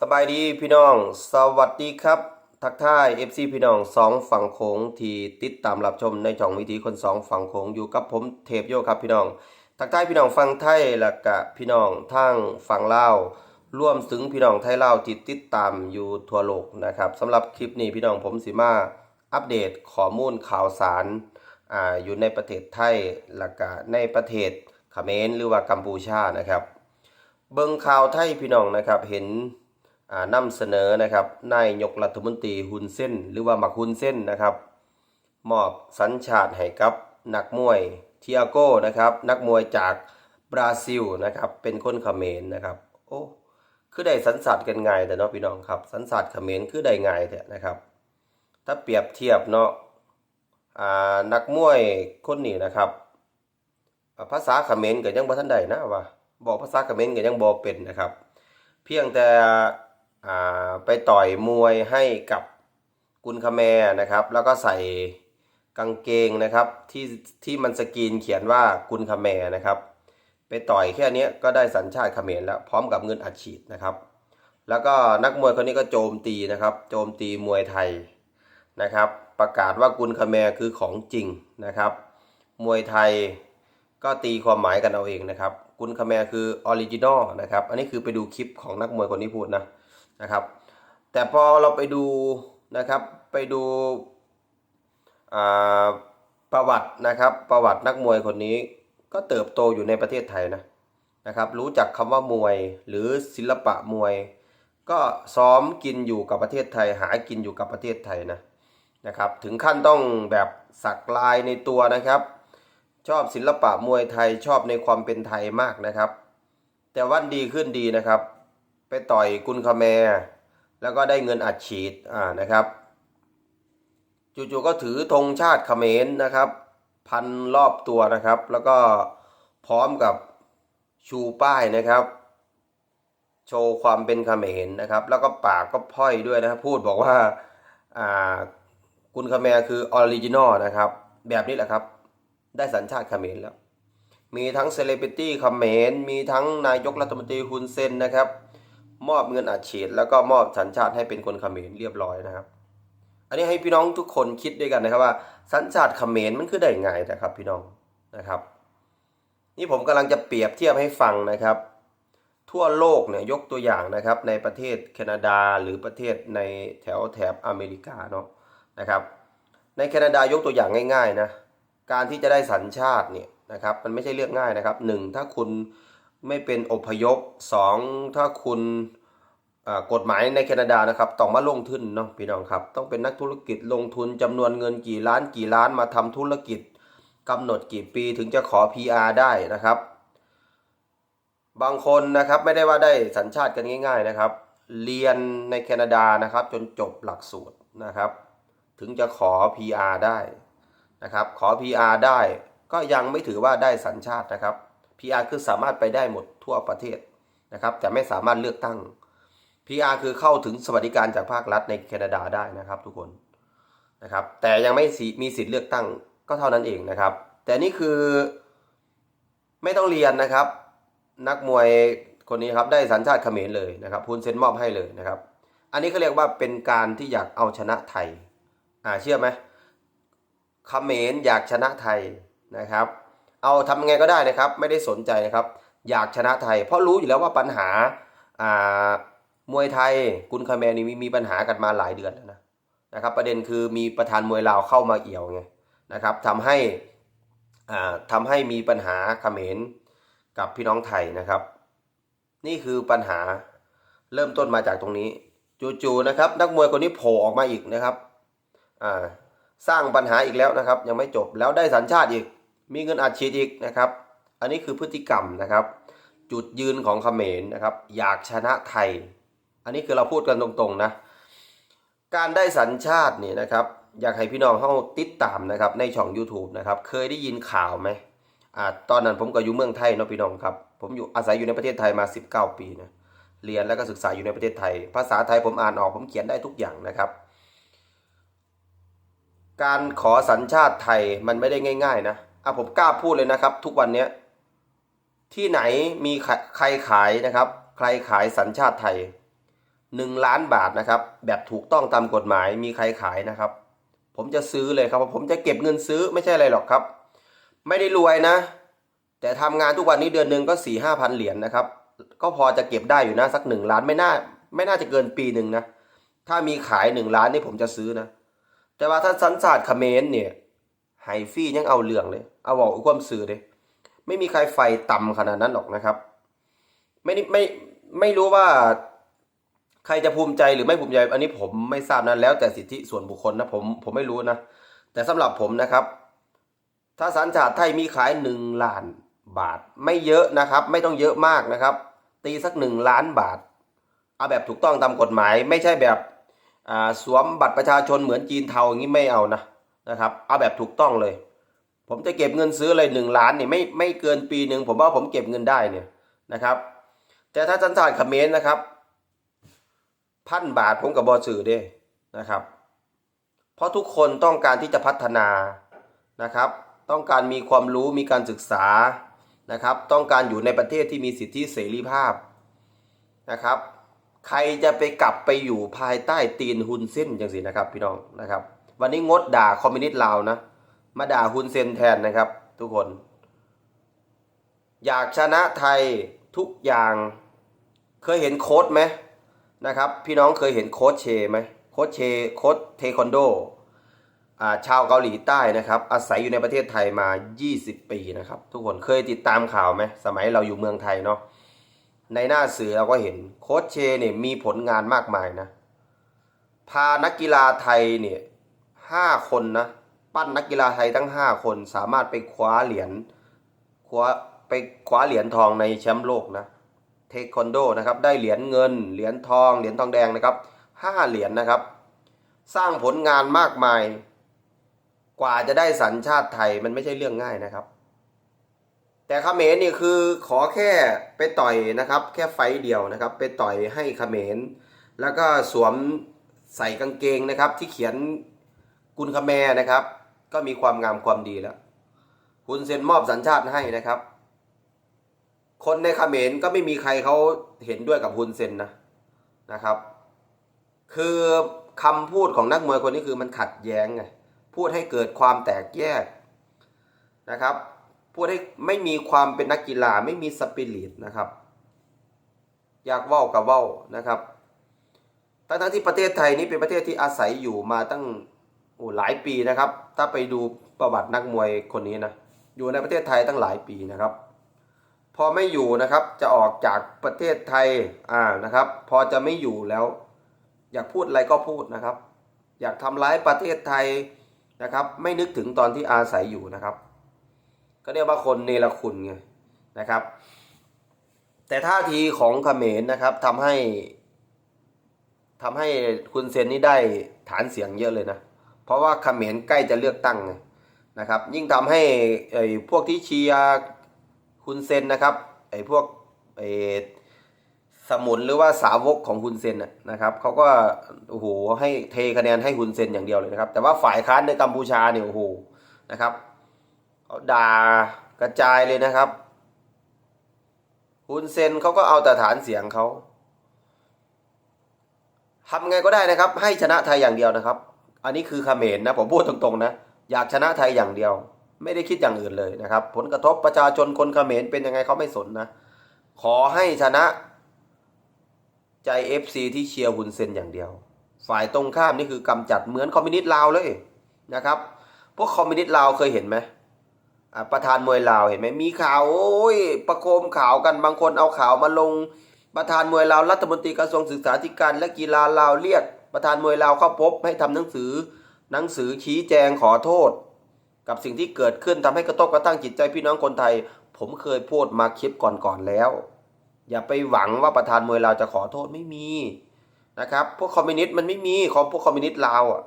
สบายดีพี่น้อง สวัสดีครับ ทักทาย FC พี่น้องสองฝั่งโขงที่ติดตามรับชมในช่องวิธีคนสองฝั่งโขงอยู่กับผมเทพโยครับพี่น้อง ทักทายพี่น้องฟังไทยและกะพี่น้องทางฝั่งลาวร่วมถึงพี่น้องไทยลาวที่ติดตามอยู่ทั่วโลกนะครับสำหรับคลิปนี้พี่น้องผมสิมาอัปเดตข้อมูลข่าวสารอ่าอยู่ในประเทศไทยและกะในประเทศเขมรหรือว่ากัมพูชานะครับ เบิ่งข่าวไทยพี่น้องนะครับเห็น นำเสนอนะครับนายยกรัฐมนตรีฮุนเส้น หรือว่ามักฮุนเส้นนะครับมอบสัญชาติให้กับนักมวยเทียโก้นะครับนักมวยจากบราซิลนะครับเป็นคนเขมรนะครับโอ้คือได้สัญชาติกันง่ายแต่เนาะพี่น้องครับสัญชาติเขมรคือได้ง่ายแต่นะครับ ถ้าเปรียบเทียบเนาะนักมวยคนนี้นะครับอ่าภาษาเขมรก็ยังบ่ทันได้นะว่าบอกภาษาเขมรก็ยังบ่เป็นนะครับ เพียงแต่ ไปต่อยมวยให้กับกุนคาแมนะครับ แล้วก็ใส่กางเกงนะครับที่ที่มันสกรีนเขียนว่ากุนคาแมนะครับ ไปต่อยแค่นี้ก็ได้สัญชาติเขมรแล้วพร้อมกับเงินอัดฉีดนะครับ แล้วก็นักมวยคนนี้ก็โจมตีนะครับ โจมตีมวยไทยนะครับ ประกาศว่ากุนคาแมคือของจริงนะครับ มวยไทยก็ตีความหมายกันเอาเองนะครับ กุนคาแมคือออริจินอลนะครับ อันนี้คือไปดูคลิปของนักมวยคนนี้พูดนะ นะครับ แต่พอเราไปดูนะครับไปดูประวัตินะครับประวัตินักมวยคนนี้ก็เติบโตอยู่ในประเทศไทยนะนะครับรู้จักคำว่ามวยหรือศิลปะมวย ก็ซ้อมกินอยู่กับประเทศไทย หากินอยู่กับประเทศไทยนะนะครับถึงขั้นต้องแบบสักลายในตัวนะครับ ชอบศิลปะมวยไทยชอบในความเป็นไทยมากนะครับ แต่วันดีขึ้นดีนะครับ ไปต่อยกุนคาแมร์แล้วก็ได้เงินอัดฉีดอ่านะครับจู่ๆก็ถือธงชาติเขมรนะครับ พันรอบตัวนะครับ แล้วก็พร้อมกับชูป้ายนะครับ โชว์ความเป็นเขมรนะครับ แล้วก็ปากก็พร่อยด้วยนะพูดบอกว่าอ่ากุนคาแมร์คือออริจินอลนะครับ แบบนี้แหละครับ ได้สัญชาติเขมรแล้ว มีทั้งเซเลบริตี้เขมรมีทั้งนายกรัฐมนตรีฮุนเซนนะครับ มอบเงินอัดฉีดแล้วก็มอบสัญชาติให้เป็นคนเขมรเรียบร้อยนะครับ อันนี้ให้พี่น้องทุกคนคิดด้วยกันนะครับว่า สัญชาติเขมรมันคือได้ไงนะครับ พี่น้องนะครับ นี่ผมกำลังจะเปรียบเทียบให้ฟังนะครับ ทั่วโลกเนี่ยยกตัวอย่างนะครับ ในประเทศแคนาดาหรือประเทศในแถวแถบอเมริกาเนาะนะครับ ในแคนาดายกตัวอย่างง่าย ๆนะการที่จะได้สัญชาติเนี่ยนะครับ มันไม่ใช่เรื่องง่ายนะครับหนึ่งถ้าคุณ ไม่เป็นอพยพสองถ้าคุณกฎหมายในแคนาดานะครับต้องมาลงทุนเนาะพี่น้องครับ ต้องเป็นนักธุรกิจลงทุนจำนวนเงินกี่ล้านกี่ล้านมาทำธุรกิจกำหนดกี่ปีถึงจะขอ PR ได้นะครับ บางคนนะครับไม่ได้ว่าได้สัญชาติกันง่าย ๆนะครับ เรียนในแคนาดานะครับ จนจบหลักสูตรนะครับ ถึงจะขอ PR ได้นะครับ ขอ PR ได้ก็ยังไม่ถือว่าได้สัญชาตินะครับ PR คือสามารถไปได้หมดทั่วประเทศนะครับแต่ไม่สามารถเลือกตั้ง PR คือเข้าถึงสวัสดิการจากภาครัฐในแคนาดาได้นะครับทุกคนนะครับแต่ยังไม่มีสิทธิ์เลือกตั้งก็เท่านั้นเองนะครับ แต่นี่คือไม่ต้องเรียนนะครับ นักมวยคนนี้ครับได้สัญชาติเขมรเลยนะครับพูนเซนมอบให้เลยนะครับ อันนี้เขาเรียกว่าเป็นการที่อยากเอาชนะไทยอ่าเชื่อไหมเขมรอยากชนะไทยนะครับ เอาทำยังไงก็ได้นะครับ ไม่ได้สนใจนะครับ อยากชนะไทย เพราะรู้อยู่แล้วว่าปัญหาอ่ามวยไทยกุนคาแมรนี่มีมีปัญหากันมาหลายเดือนแล้วนะนะครับ ประเด็นคือมีประธานมวยลาวเข้ามาเอี่ยวไงนะครับทำให้อ่าทำให้มีปัญหาเขมรกับพี่น้องไทยนะครับ นี่คือปัญหาเริ่มต้นมาจากตรงนี้จู่ๆนะครับ นักมวยคนนี้โผล่ออกมาอีกนะครับอ่าสร้างปัญหาอีกแล้วนะครับ ยังไม่จบแล้วได้สัญชาติอีก มีเงินอัดฉีดอีกนะครับ อันนี้คือพฤติกรรมนะครับ จุดยืนของเขมรนะครับ อยากชนะไทย อันนี้คือเราพูดกันตรงๆนะ การได้สัญชาติเนี่ยนะครับ อยากให้พี่น้องเข้าติดตามนะครับในช่อง YouTube นะครับ เคยได้ยินข่าวไหมอ่าตอนนั้นผมก็อยู่เมืองไทยเนาะพี่น้องครับ ผมอยู่อาศัยอยู่ในประเทศไทยมา 19 ปีนะเรียนแล้วก็ศึกษาอยู่ในประเทศไทย ภาษาไทยผมอ่านออกผมเขียนได้ทุกอย่างนะครับ การขอสัญชาติไทยมันไม่ได้ง่าย ๆ นะ อะผมกล้าพูดเลยนะครับ ทุกวันเนี้ยที่ไหนมีใครขายนะครับ ใครขายสัญชาติไทยหนึ่งล้านบาทนะครับ แบบถูกต้องตามกฎหมายมีใครขายนะครับ ผมจะซื้อเลยครับผมจะเก็บเงินซื้อไม่ใช่อะไรหรอกครับ ไม่ได้รวยนะ แต่ทำงานทุกวันนี้เดือนหนึ่งก็สี่ห้าพันเหรียญนะครับ ก็พอจะเก็บได้อยู่นะสักหนึ่งล้านไม่น่า ไม่น่าจะเกินปีหนึ่งนะถ้ามีขายหนึ่งล้านนี่ผมจะซื้อนะ แต่ว่าถ้าสันสาดเขมรเนี่ยไฮฟี่ยังเอาเรื่องเลย เอาบอกอุความสื่อเลยไม่มีใครไฟต่ำขนาดนั้นหรอกนะครับ ไม่ไม่ไม่รู้ว่าใครจะภูมิใจหรือไม่ภูมิใจ อันนี้ผมไม่ทราบนะแล้วแต่สิทธิส่วนบุคคลนะผมผมไม่รู้นะ แต่สำหรับผมนะครับ ถ้าสัญชาติไทยมีขายหนึ่งล้านบาท ไม่เยอะนะครับ ไม่ต้องเยอะมากนะครับ ตีสักหนึ่งล้านบาทเอาแบบถูกต้องตามกฎหมาย ไม่ใช่แบบอ่าสวมบัตรประชาชนเหมือนจีนเทาอย่างนี้ไม่เอานะนะครับ เอาแบบถูกต้องเลย ผมจะเก็บเงินซื้อเลยหนึ่งล้านเนี่ยไม่ไม่เกินปีหนึ่งผมว่าผมเก็บเงินได้เนี่ยนะครับ แต่ถ้าสัญชาติเขมรนะครับพันบาทผมกับบอสื่อเด้นะครับ เพราะทุกคนต้องการที่จะพัฒนานะครับ ต้องการมีความรู้มีการศึกษานะครับ ต้องการอยู่ในประเทศที่มีสิทธิเสรีภาพนะครับ ใครจะไปกลับไปอยู่ภายใต้ตีนฮุนเส้นจังสินะครับพี่น้องนะครับ วันนี้งดด่าคอมมิวนิสต์ลาวนะ มาด่าฮุนเซนแทนนะครับ ทุกคน อยากชนะไทยทุกอย่าง เคยเห็นโค้ดไหมนะครับ พี่น้องเคยเห็นโค้ดเชไหมโค้ดเชโค้ดเทควันโดอ่าชาวเกาหลีใต้นะครับ อาศัยอยู่ในประเทศไทยมา 20 ปีนะครับ ทุกคนเคยติดตามข่าวไหมสมัยเราอยู่เมืองไทยเนาะในหน้าสื่อเราก็เห็นโค้ชเชเนี่ยมีผลงานมากมายนะ พานักกีฬาไทยเนี่ยห้าคนนะ ปั้นนักกีฬาไทยทั้ง 5 คนสามารถไปคว้าเหรียญคว้าไปคว้าเหรียญทองในแชมป์โลกนะเทควันโดนะครับได้เหรียญเงิน เหรียญทองเหรียญทองแดงนะครับห้าเหรียญนะครับ สร้างผลงานมากมาย กว่าจะได้สัญชาติไทยมันไม่ใช่เรื่องง่ายนะครับ แต่เขมรนี่คือขอแค่ไปต่อยนะครับ แค่ไฟเดียวนะครับ ไปต่อยให้เขมร แล้วก็สวมใส่กางเกงนะครับ ที่เขียนกุนคแมนะครับ ก็มีความงามความดีแล้วคุณเซ็นมอบสัญชาติให้นะครับ คนในเขมรก็ไม่มีใครเขาเห็นด้วยกับฮุนเซนนะนะครับ คือคำพูดของนักมวยคนนี้คือมันขัดแย้งไงพูดให้เกิดความแตกแยกนะครับ พูดให้ไม่มีความเป็นนักกีฬาไม่มีสปิริตนะครับ อยากเว้ากับเว้านะครับทั้งๆที่ประเทศไทยนี้เป็นประเทศที่อาศัยอยู่มาตั้ง โอ้หลายปีนะครับ ถ้าไปดูประวัตินักมวยคนนี้นะอยู่ในประเทศไทยตั้งหลายปีนะครับ พอไม่อยู่นะครับจะออกจากประเทศไทยอ่านะครับ พอจะไม่อยู่แล้ว อยากพูดอะไรก็พูดนะครับ อยากทำร้ายประเทศไทยนะครับ ไม่นึกถึงตอนที่อาศัยอยู่นะครับ ก็เรียกว่าคนเนรคุณไงนะครับ แต่ท่าทีของเขมรนะครับทำให้ทำให้คุณเซนนี่ได้ฐานเสียงเยอะเลยนะ เพราะว่าเขมรใกล้จะเลือกตั้งนะครับ ยิ่งทำให้ไอ้พวกที่เชียร์คุณเซนนะครับไอ้พวกไอ้สมุนหรือว่าสาวกของคุณเซนนะนะครับเขาก็โอ้โหให้เทคะแนนให้คุณเซนอย่างเดียวเลยนะครับ แต่ว่าฝ่ายค้านในกัมพูชาเนี่ยโอ้โหนะครับเขาด่ากระจายเลยนะครับคุณเซนเขาก็เอาแต่ฐานเสียงเขาทำไงก็ได้นะครับ ให้ชนะไทยอย่างเดียวนะครับ อันนี้คือเขมรนะผมพูดตรงๆนะอยากชนะไทยอย่างเดียว ไม่ได้คิดอย่างอื่นเลยนะครับ ผลกระทบประชาชนคนเขมรเป็นยังไงเขาไม่สนนะ ขอให้ชนะใจ FC ที่เชียร์ฮุนเซนอย่างเดียว ฝ่ายตรงข้ามนี่คือกำจัดเหมือนคอมมิวนิสต์ลาวเลยนะครับพวกคอมมิวนิสต์ลาวเคยเห็นไหมประธานมวยลาวเห็นไหมมีข่าวโอ้ยประโคมข่าวกันบางคนเอาข่าวมาลง ประธานมวยลาวรัฐมนตรีกระทรวงศึกษาธิการและกีฬาลาวเรียก ประธานมวยลาวเข้าพบให้ทำหนังสือ หนังสือชี้แจงขอโทษ กับสิ่งที่เกิดขึ้นทำให้กระทบกระทั่งจิตใจพี่น้องคนไทย ผมเคยพูดมาคลิปก่อนๆแล้ว อย่าไปหวังว่าประธานมวยลาวจะขอโทษไม่มีนะครับพวกคอมมิวนิสต์มันไม่มีของพวกคอมมิวนิสต์ลาวอะ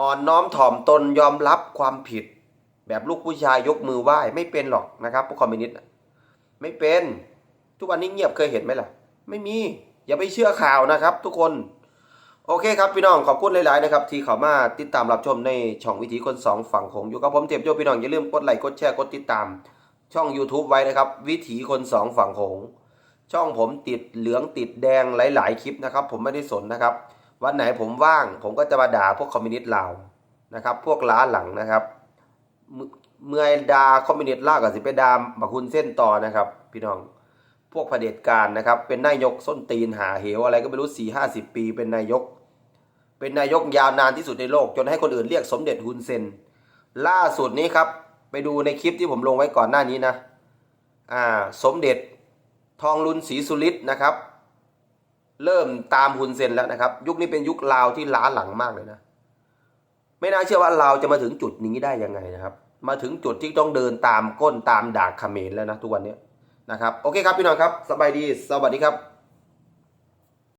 อ่อนน้อมถ่อมตนยอมรับความผิด แบบลูกผู้ชายยกมือไหว้ไม่เป็นหรอกนะครับพวกคอมมิวนิสต์ไม่เป็น ทุกวันนี้เงียบเคยเห็นไหมล่ะ ไม่มี อย่าไปเชื่อข่าวนะครับ ทุกคน โอเคครับพี่น้องขอบคุณหลายๆนะครับที่เข้ามาติดตามรับชมในช่องวิถีคนสองฝั่งขงอยู่กับผมเทียบโยพี่น้องอย่าลืมกดไลค์กดแชร์กดติดตาม ช่อง YouTube ไว้นะครับ วิถีคนสองฝั่งโขงช่องผมติดเหลืองติดแดงหลาย ๆ คลิปนะครับ ผมไม่ได้สนนะครับ วันไหนผมว่าง ผมก็จะมาด่าพวกคอมมิวนิสต์ลาวนะครับ พวกล้าหลังนะครับ เมื่อด่าคอมมิวนิสต์ลาวกับสิไปด่าบักคุณเส้นต่อนะครับ พี่น้อง พวกเผด็จการนะครับ เป็นนายกส้นตีนหาเหวอะไรก็ไม่รู้สี่ห้าสิบปี เป็นนายก เป็นนายกยาวนานที่สุดในโลก จนให้คนอื่นเรียกสมเด็จฮุนเซน ล่าสุดนี้ครับ ไปดูในคลิปที่ผมลงไว้ก่อนหน้านี้นะ อ่า สมเด็จทองลุนศรีสุริตนะครับ เริ่มตามฮุนเซนแล้วนะครับ ยุคนี้เป็นยุคลาวที่ล้าหลังมากเลยนะ ไม่น่าเชื่อว่าลาวจะมาถึงจุดนี้ได้ยังไงนะครับ มาถึงจุดที่ต้องเดินตามก้นตามดากเขมรแล้วนะทุกวันนี้ นะครับโอเคครับพี่น้องครับสบายดีสวัสดีครับ